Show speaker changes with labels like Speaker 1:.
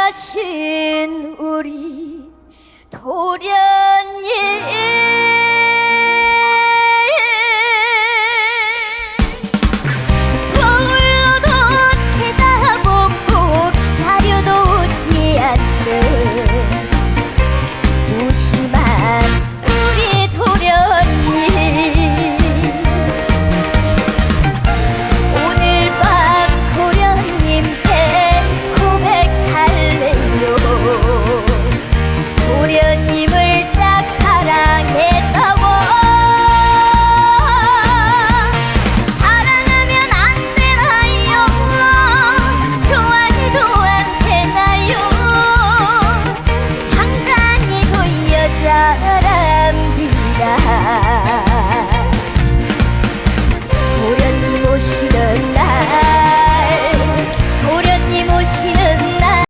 Speaker 1: 돌아가신 우리 도련님 ra đây